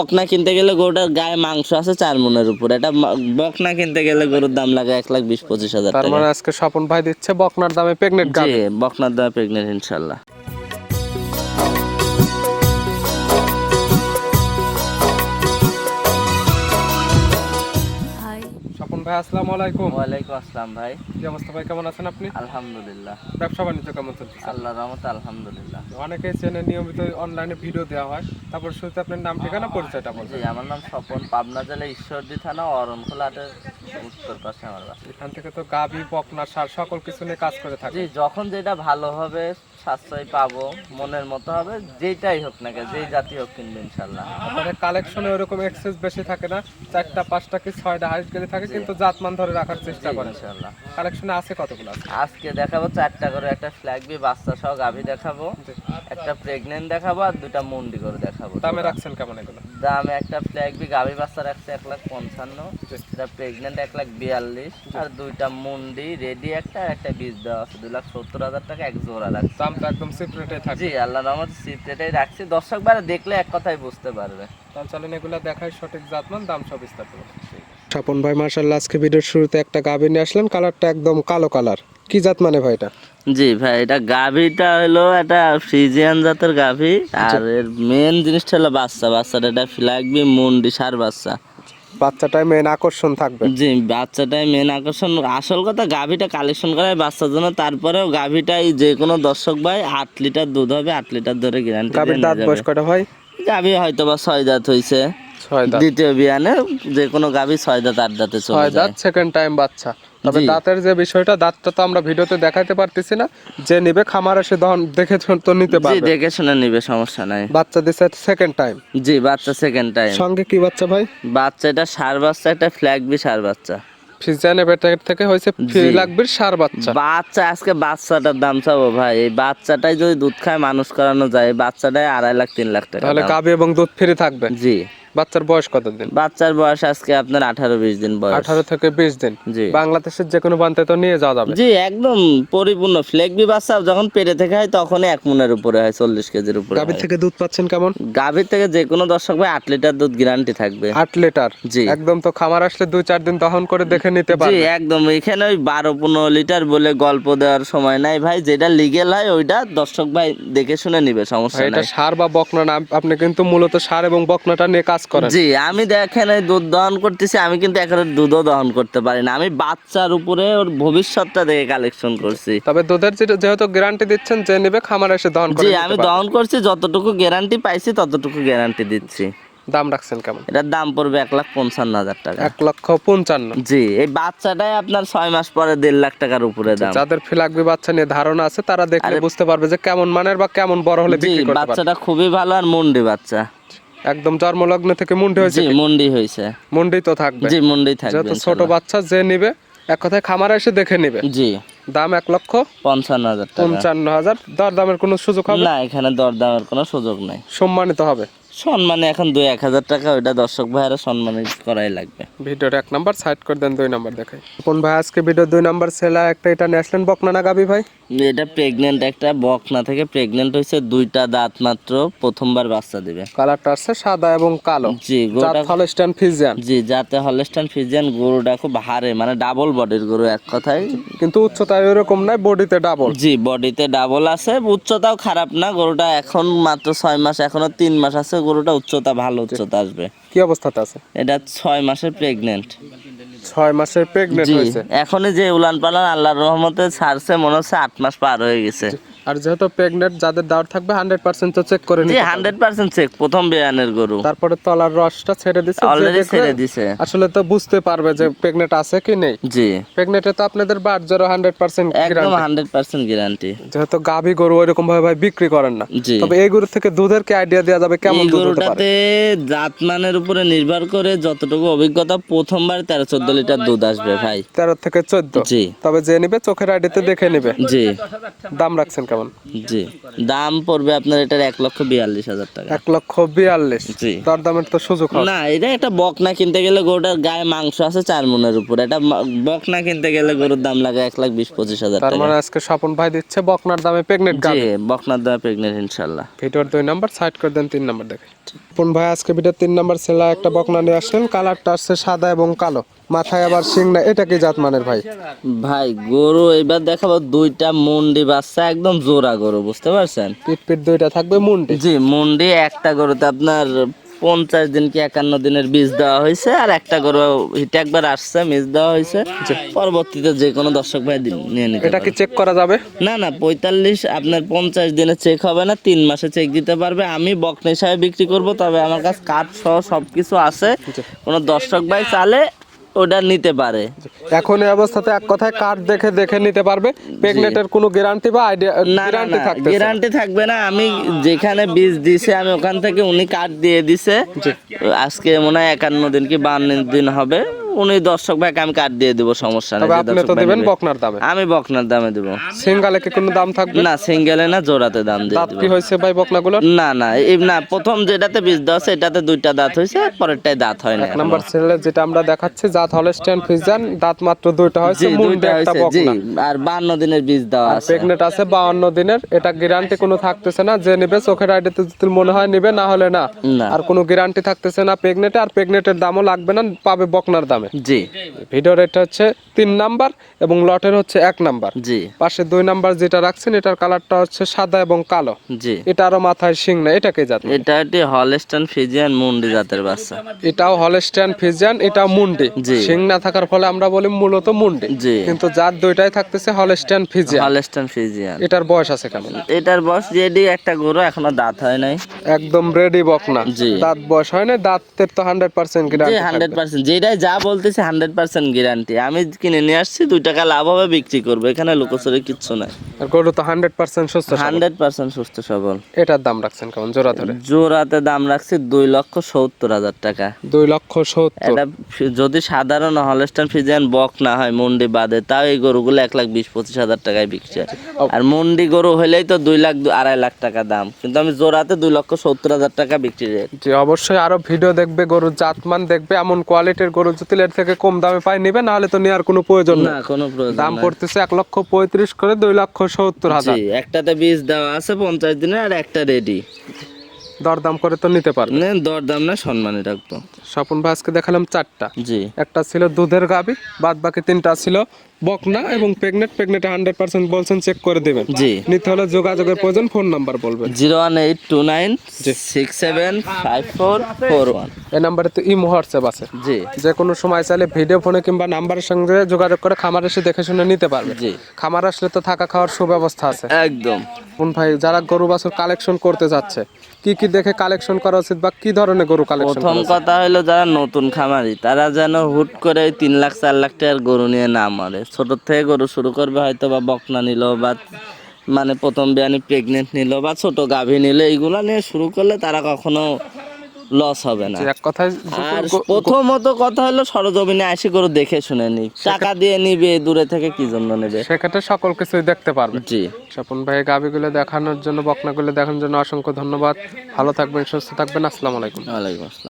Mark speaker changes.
Speaker 1: বকনা কিনতে গেলে গরুটার গায়ে মাংস আছে চার মনের উপর। এটা বকনা কিনতে গেলে গরুর দাম লাগে এক লাখ বিশ পঁচিশ হাজার
Speaker 2: তার মানে আজকে স্বপন ভাই দিচ্ছে বকনার দামে প্রেগনেন্ট
Speaker 1: বকনার দামে প্রেগনেন্ট ইনশাল্লাহ।
Speaker 2: ভাই আসসালামু আলাইকুম।
Speaker 1: ওয়ালাইকুম আসসালাম ভাই।
Speaker 2: কি অবস্থা ভাই কেমন আছেন আপনি?
Speaker 1: আলহামদুলিল্লাহ।
Speaker 2: ব্যবসা বাণিজ্য কেমন চলছে
Speaker 1: আল্লাহ রহমত আলহামদুলিল্লাহ।
Speaker 2: অনেকেই চেনে নিয়মিত অনলাইনে ভিডিও দেওয়া হয়। তারপর শুরুতে আপনার নাম ঠিকানা পরিচয়টা
Speaker 1: জি
Speaker 2: বলবেন
Speaker 1: আমার নাম স্বপন পাবনা জেলা ঈশ্বরদী থানা অরণখোলা হাটের উত্তর পাশে আমার বাসা
Speaker 2: এখান থেকে তো গাবি বকনা সার সকল কিছু নিয়ে কাজ করে থাকে
Speaker 1: জি যখন যেটা ভালো হবে সাশ্রয় পাবো মনের মতো হবে যেটাই হোক না কেন যেই জাতি হোক কিনবে ইনশাল্লাহ।
Speaker 2: আপনাদের কালেকশনে ওরকম এক্সেস বেশি থাকে না চারটা পাঁচটা কি ছয়টা হাইট গেলে থাকে কিন্তু জাতমান ধরে রাখার চেষ্টা করে
Speaker 1: ইনশাল্লাহ।
Speaker 2: কালেকশনে আছে কতগুলো
Speaker 1: আজকে দেখাবো চারটা করে একটা ফ্ল্যাগবি বাচ্চা সহ গাভী দেখাবো একটা প্রেগনেন্ট দেখাবো আর দুটা মুন্ডি করে দেখাবো।
Speaker 2: দামে রাখছেন কেমন এগুলো?
Speaker 1: দাম একটা ফ্ল্যাগবি গাভী বাচ্চা রাখছে এক লাখ পঞ্চান্ন সেটা প্রেগনেন্ট এক লাখ বিয়াল্লিশ আর দুইটা মুন্ডি রেডি একটা আর একটা বীজ দেওয়া আছে দুই লাখ সত্তর হাজার টাকা এক জোড়া লাগছে
Speaker 2: দাম তো একদম সিপ্রেটে থাকে
Speaker 1: জি আল্লাহ রহমত সিপ্রেটাই রাখছি। দর্শক বারে দেখলে এক কথাই বুঝতে পারবে।
Speaker 2: তাহলে চলেন এগুলো দেখাই সঠিক জাতমান দাম সব বিস্তারিত স্বপন ভাই মার্শাল্লাহ আজকে ভিডিওর শুরুতে একটা গাবি নিয়ে আসলেন কালারটা একদম কালো কালার কি জাত মানে ভাই এটা?
Speaker 1: জি ভাই এটা গাভীটা হলো একটা ফ্রিজিয়ান জাতের গাভী আর এর মেন জিনিসটা হলো বাচ্চা। বাচ্চাটা এটা ফ্ল্যাগবি মুন্ডি সার বাচ্চা।
Speaker 2: বাচ্চাটায় মেন আকর্ষণ থাকবে?
Speaker 1: জি বাচ্চাটাই মেন আকর্ষণ। আসল কথা গাভীটা কালেকশন করায় বাচ্চার জন্য তারপরেও গাভীটাই যে কোনো দর্শক ভাই আট লিটার দুধ হবে আট লিটার ধরে গ্যারান্টি
Speaker 2: গাবির দাঁত বয়স কয়টা ভাই?
Speaker 1: গাভী হয়তো বা ছয় দাঁত। হয়েছে দ্বিতীয় বিয়ানে যে কোনো গাভী ছয় দাঁত আট দাঁতে চলে
Speaker 2: ছয় দাঁত সেকেন্ড টাইম বাচ্চা। তবে দাঁতের যে বিষয়টা দাঁতটা তো আমরা ভিডিওতে দেখাতে পারতেছি না। যে নিবে খামার এসে দহন দেখে তো নিতে
Speaker 1: জি
Speaker 2: পারবে।
Speaker 1: দেখে শুনে নিবে সমস্যা নাই।
Speaker 2: বাচ্চা দিছে সেকেন্ড টাইম
Speaker 1: জি বাচ্চা সেকেন্ড টাইম
Speaker 2: সঙ্গে কি বাচ্চা ভাই?
Speaker 1: বাচ্চা এটা সার বাচ্চা একটা ফ্ল্যাগবি সার বাচ্চা।
Speaker 2: ফিজিয়ানে বেটার থেকে হয়েছে লাগবে সার বাচ্চা।
Speaker 1: বাচ্চা আজকে বাচ্চাটার দাম চাবো ভাই। এই বাচ্চাটাই যদি দুধ খায় মানুষ করানো যায়। বাচ্চাটাই আড়াই লাখ তিন লাখ টাকা
Speaker 2: তাহলে। গাবি এবং দুধ ফ্রি থাকবে।
Speaker 1: জি।
Speaker 2: বাচ্চার বয়স কত দিন
Speaker 1: বাচ্চার বয়স আজকে আপনার আঠারো বিশ দিন বয়স।
Speaker 2: আঠারো থেকে বিশ দিন।
Speaker 1: জি।
Speaker 2: বাংলাদেশের যে কোনো প্রান্তে তো নিয়ে যাওয়া যাবে।
Speaker 1: জি একদম পরিপূর্ণ। ফ্লেগবি বাচ্চা যখন পেটে থেকে হয় তখনই এক মনের উপরে হয় চল্লিশ কেজির উপরে
Speaker 2: গাভীর থেকে দুধ পাচ্ছেন কেমন?
Speaker 1: গাভীর থেকে যে কোনো দর্শক ভাই আট লিটার দুধ গ্যারান্টি থাকবে।
Speaker 2: আট লিটার?
Speaker 1: জি।
Speaker 2: একদম তো খামার আসলে দুই চার দিন দহন করে দেখে নিতে
Speaker 1: জি একদম। এখানে ওই বারো পনেরো লিটার বলে গল্প দেওয়ার সময় নাই ভাই। যেটা লিগেল হয় ওইটা দর্শক ভাই দেখে শুনে নিবে সমস্যা
Speaker 2: এটা সার বা বকনা না আপনি কিন্তু মূলত সার এবং বকনাটা নিয়ে কাজ করেন।
Speaker 1: জি আমি দেখেন এই দুধ দহন করতেছি আমি কিন্তু একেবারে দুধও দহন করতে পারি না। আমি বাচ্চার উপরে ওর ভবিষ্যৎটা দেখে কালেকশন করছি।
Speaker 2: তবে দুধের যেহেতু গ্যারান্টি দিচ্ছেন যে নেবে খামার এসে দহন করে
Speaker 1: জি আমি দহন করছি যতটুকু গ্যারান্টি পাইছি ততটুকু গ্যারান্টি দিচ্ছি।
Speaker 2: দাম রাখছেন কেমন?
Speaker 1: এটার দাম পড়বে এক লাখ পঞ্চান্ন হাজার টাকা।
Speaker 2: এক লক্ষ পঞ্চান্ন।
Speaker 1: জি এই বাচ্চাটাই আপনার ছয় মাস পরে দেড় লাখ টাকার উপরে দাম।
Speaker 2: যাদের ফিলাকবি বাচ্চা নিয়ে ধারণা আছে তারা দেখলে বুঝতে পারবে যে কেমন মানের বা কেমন বড় হলে বিক্রি করতে
Speaker 1: বাচ্চাটা খুবই ভালো আর মুন্ডি বাচ্চা।
Speaker 2: একদম জন্মলগ্ন থেকে মুন্ডি হয়েছে
Speaker 1: জি মুন্ডি হয়েছে।
Speaker 2: মুন্ডি তো থাকবে।
Speaker 1: জি মুন্ডি থাকবে
Speaker 2: যত ছোট বাচ্চা যে নিবে এক কথায় খামারে এসে দেখে নিবে।
Speaker 1: জি।
Speaker 2: দাম এক লক্ষ
Speaker 1: পঞ্চান্ন হাজার টাকা।
Speaker 2: পঞ্চান্ন হাজার। দর দামের কোনো সুযোগ হবে?
Speaker 1: না এখানে দর দামের কোনো সুযোগ নাই।
Speaker 2: সম্মানিত হবে।
Speaker 1: সম্মানে এখন দুই এক হাজার টাকা ওইটা দর্শক ভাইয়েরা সম্মানিত করাই লাগবে।
Speaker 2: ভিডিওর এক নাম্বার সাইড করে দেন দুই নাম্বার দেখাই। কোন ভাই আজকে ভিডিও দুই নাম্বার সেলা একটা এটা ন্যাশনাল বকনা না গাবি ভাই?
Speaker 1: এটা প্রেগনেন্ট একটা বকনা থেকে প্রেগনেন্ট হয়েছে দুইটা দাঁত মাত্র প্রথমবার বাচ্চা দিবে।
Speaker 2: কালারটা আছে সাদা এবং কালো।
Speaker 1: জি
Speaker 2: জাত
Speaker 1: গরুটা
Speaker 2: হলস্টাইন ফিজিয়ান
Speaker 1: জি যাতে হলস্টান ফিজিয়ান গরুটা খুব হারে মানে ডাবল বডির গরু এক কথায়।
Speaker 2: কিন্তু উচ্চতা এরকম নাই বডিতে ডাবল
Speaker 1: জি বডিতে ডাবল আছে উচ্চতাও খারাপ না গরুটা এখন মাত্র ছয় মাস এখনও তিন মাস আছে গরুটা উচ্চতা ভালো উচ্চতা আসবে।
Speaker 2: কি অবস্থাতে আছে?
Speaker 1: এটা ছয় মাসের প্রেগনেন্ট
Speaker 2: ছয় মাসের প্রেগনেন্ট হয়েছে।
Speaker 1: এখনই যে উলান পালান আল্লাহর রহমতে ছাড়ছে মনে হচ্ছে আট মাস পার হয়ে গেছে।
Speaker 2: আর যেহেতু প্রেগনেন্ট যাদের দাওয়ার থাকবে হান্ড্রেড পার্সেন্ট তো চেক করে নিতে
Speaker 1: হান্ড্রেড পার্সেন্ট চেক প্রথম বেয়ানের গরু।
Speaker 2: তারপরে তলার রসটা ছেড়ে দিচ্ছে যে
Speaker 1: অলরেডি ছেড়ে দিছে।
Speaker 2: আসলে তো বুঝতে পারবে যে প্রেগনেন্ট আছে কি নেই।
Speaker 1: জি।
Speaker 2: প্রেগনেন্টে তো আপনাদের বার জোরো হান্ড্রেড পার্সেন্ট
Speaker 1: একদম হান্ড্রেড পার্সেন্ট গ্যারান্টি
Speaker 2: যেহেতু গাভী গরু ওইরকম ভাবে ভাই বিক্রি করেন না।
Speaker 1: জি।
Speaker 2: তবে এই গরু থেকে দুধের কি আইডিয়া দেওয়া যাবে? কেমন দুধ হতে পারে?
Speaker 1: গরুটাতে জাতমানের উপরে নির্ভর করে যতটুকু অভিজ্ঞতা প্রথমবার তেরো চোদ্দ লিটার দুধ আসবে ভাই।
Speaker 2: তেরো থেকে চোদ্দ।
Speaker 1: জি।
Speaker 2: তবে যে নিবে চোখের আইডিতে দেখে নিবে।
Speaker 1: জি।
Speaker 2: দাম রাখছেন কেমন?
Speaker 1: জি। দাম পড়বে আপনার এটার এক লক্ষ বিয়াল্লিশ হাজার টাকা।
Speaker 2: এক লক্ষ বিয়াল্লিশ।
Speaker 1: জি।
Speaker 2: তার দামের তো সুযোগ
Speaker 1: না এটা একটা বকনা কিনতে গেলে গরুটার গায়ে মাংস আছে চার মনের উপর। এটা বকনা কিনতে গেলে গরুর দাম লাগে এক লাখ বিশ পঁচিশ হাজার
Speaker 2: তার মানে আজকে স্বপন ভাই দিচ্ছে বকনার দামে প্রেগনেন্ট
Speaker 1: জি বকনার দামে প্রেগনেন্ট ইনশাল্লাহ।
Speaker 2: ভিডিওর দুই নাম্বার সাইড করে দেন তিন নাম্বার দেখে। স্বপন ভাই আজকে ভিডিওর তিন নাম্বার ছেলা একটা বকনা নিয়ে আসলেন কালারটা আসছে সাদা এবং কালো। মাথায় আবার শিং না এটা কি জাত মানের ভাই?
Speaker 1: ভাই গরু এবার দেখাবো দুইটা মুন্ডি বাচ্চা একদম জোড়া গরু বুঝতে পারছেন?
Speaker 2: পিট পিট দুইটা থাকবে মুন্ডি?
Speaker 1: জি মুন্ডি একটা গরুতে আপনার পঞ্চাশ দিন কি একান্ন দিনের বীজ দেওয়া হয়েছে আর একটা গরু হিটে একবার আসছে মিস দেওয়া হয়েছে। পরবর্তীতে যে কোনো দর্শক ভাই দি- নিয়ে নিতে
Speaker 2: এটা কি চেক করা যাবে?
Speaker 1: না না পঁয়তাল্লিশ আপনার পঞ্চাশ দিনে চেক হবে না তিন মাসে চেক দিতে পারবে। আমি বকনা হিসাবে বিক্রি করব তবে আমার কাছে কাঠ সহ সবকিছু আছে। কোনো দর্শক ভাই চালে ওটা নিতে পারে।
Speaker 2: এখন এই অবস্থাতে এক কথায় কার্ড দেখে দেখে নিতে পারবে। প্রেগনেটের কোনো গ্যারান্টি বা আইডিয়া গ্যারান্টি থাকবে
Speaker 1: গ্যারান্টি থাকবে না। আমি যেখানে বীজ দিছে আমি ওখান থেকে উনি কার্ড দিয়ে দিছে। আজকে মনে হয় একান্ন দিন কি বান্ন দিন হবে। উনি দর্শক ভাইকে আমি কার্ড দিয়ে দেবো সমস্যা নেই।
Speaker 2: আপনি তো
Speaker 1: ভাই
Speaker 2: দিবেন বকনার দামে।
Speaker 1: আমি বকনার দামে দেবো।
Speaker 2: সিঙ্গালে কি কোনো দাম থাকবে?
Speaker 1: না সিঙ্গেলে না জোড়াতে দাম দিয়ে
Speaker 2: দাঁত কি হয়েছে ভাই বকনাগুলোর?
Speaker 1: না না এই না প্রথম যেটাতে বীজ আছে এটাতে দুইটা দাঁত হয়েছে পরেরটায় দাঁত হয় না
Speaker 2: এক নাম্বার সিরিয়ালে যেটা আমরা দেখাচ্ছি জাত হলস্টেন ফিজান দাঁত মাত্র দুইটা হয়েছে মুন্ডে একটা বকনা।
Speaker 1: আর বান্ন দিনের বীজ দেওয়া আছে।
Speaker 2: প্রেগনেন্ট আছে বাউন্ন দিনের এটা গ্যারান্টি কোনো থাকতেছে না যে নেবে চোখের আইডিতে যদি মনে হয় নেবে না হলে না। আর কোনো গ্যারান্টি থাকতেছে না প্রেগনেন্টে আর প্রেগনেন্টের দামও লাগবে না পাবে বকনার দামে।
Speaker 1: জি।
Speaker 2: ভিডিওর এটা হচ্ছে তিন নাম্বার এবং লটের হচ্ছে এক নাম্বার।
Speaker 1: জি।
Speaker 2: পাশে দুই নাম্বার যেটা রাখছেন এটার কালারটা হচ্ছে সাদা এবং কালো।
Speaker 1: জি।
Speaker 2: এটারও মাথায় শিং না এটাকে জাত?
Speaker 1: এটা একটি হলস্টান ফিজিয়ান মুন্ডি জাতের বাচ্চা।
Speaker 2: এটাও হলস্টাইন ফিজিয়ান এটাও মুন্ডি।
Speaker 1: জি।
Speaker 2: শিং না থাকার ফলে আমরা বলি মূলত মুন্ডি।
Speaker 1: জি।
Speaker 2: কিন্তু যার দুইটাই থাকতেছে হলস্টাইন ফিজিয়ান।
Speaker 1: Holstein Friesian.
Speaker 2: এটার বয়স আছে কেমন?
Speaker 1: এটার বয়স রেডি একটা গরু এখনও দাঁত হয় নাই।
Speaker 2: একদম রেডি বকনা।
Speaker 1: জি।
Speaker 2: দাঁত বয়স হয় না দাঁতের তো হান্ড্রেড পার্সেন্ট
Speaker 1: জি হান্ড্রেড পার্সেন্ট যেটাই যা বলতেছে হান্ড্রেড পার্সেন্ট গ্যারান্টি আমি কিনে নিয়ে আসছি দুই টাকা লাভ হবে বিক্রি করব। এখানে লুকোচুরি কিচ্ছু নাই।
Speaker 2: আর গরু তো হান্ড্রেড পার্সেন্ট সুস্থ
Speaker 1: হান্ড্রেড পার্সেন্ট সুস্থ সবল।
Speaker 2: এটার দাম রাখছেন কেমন? জোড়া ধরে।
Speaker 1: জোড়াতে দাম রাখছি দুই লক্ষ সত্তর হাজার টাকা।
Speaker 2: দুই লক্ষ সত্তর।
Speaker 1: এটা যদি সাধারণ হলস্টান ফিজিয়ান বক না হয় মন্ডি বাদে তাও এই গরুগুলো এক লাখ বিশ পঁচিশ হাজার টাকায় বিক্রি হয়। আর মন্ডি গরু হলেই তো দুই লাখ আড়াই লাখ টাকা দাম। কিন্তু আমি জোড়াতে দুই লক্ষ সত্তর হাজার টাকা বিক্রি রেট
Speaker 2: অবশ্যই আরও ভিডিও দেখবে গরুর জাতমান দেখবে এমন কোয়ালিটির গরু যদি এর থেকে কম দামে পাই নিবে নাহলে তো নেওয়ার কোনো প্রয়োজন
Speaker 1: না কোনো প্রয়োজন
Speaker 2: দাম পড়তেছে এক লক্ষ পঁয়ত্রিশ করে দুই লক্ষ সত্তর হাজার।
Speaker 1: একটাতে বীজ দেওয়া আছে পঞ্চাশ দিনে আর একটা রেডি।
Speaker 2: দরদাম করে তো নিতে পারবে।
Speaker 1: দর দাম না সম্মানে রাখব
Speaker 2: স্বপন ভাই আজকে দেখালাম চারটা।
Speaker 1: জি।
Speaker 2: একটা ছিল দুধের গাবি বাদ বাকি তিনটা ছিল বকনা এবং প্রেগনেন্ট প্রেগনেন্ট হান্ড্রেড পার্সেন্ট বলছেন চেক করে দেবেন।
Speaker 1: জি।
Speaker 2: নিতে হলে যোগাযোগের প্রয়োজন ফোন নাম্বার বলবেন।
Speaker 1: Zero one eight two nine six seven five four four one.
Speaker 2: এই নাম্বারে তো ইমো হোয়াটসঅ্যাপ আছে।
Speaker 1: জি।
Speaker 2: যে কোনো সময় চাইলে ভিডিও ফোনে কিংবা নাম্বারের সঙ্গে যোগাযোগ করে খামার এসে দেখে শুনে নিতে পারবে।
Speaker 1: জি।
Speaker 2: খামার আসলে তো থাকা খাওয়ার সুব্যবস্থা আছে।
Speaker 1: একদম।
Speaker 2: কোন ভাই যারা গরু বাছুর কালেকশন করতে যাচ্ছে কি কি দেখে কালেকশন করা উচিত বা কি ধরনের গরু কালেকশন
Speaker 1: প্রথম কথা হলো যারা নতুন খামারি তারা যেন হুট করে ওই তিন লাখ চার লাখ টাকার গরু নিয়ে না মরে। ছোট থেকে গরু শুরু করবে হয়তো বা বকনা নিল বা মানে প্রথম বিয়ানি প্রেগনেন্ট নিল বা ছোট গাভী নিল এইগুলো নিয়ে শুরু করলে তারা কখনো লস হবে না।
Speaker 2: এক কথায়
Speaker 1: আর প্রথমত কথা হলো সরজমিনে আসি করে দেখে শুনে নি। টাকা দিয়ে নিবে দূরে থেকে কি জন্য নেবে?
Speaker 2: সেক্ষেত্রে সকল কিছুই দেখতে পারবে।
Speaker 1: জি।
Speaker 2: স্বপন ভাই গাবিগুলো দেখানোর জন্য বকনাগুলো দেখানোর জন্য অসংখ্য ধন্যবাদ। ভালো থাকবেন সুস্থ থাকবেন। আসসালামু আলাইকুম।
Speaker 1: ওয়ালাইকুম আসসালাম।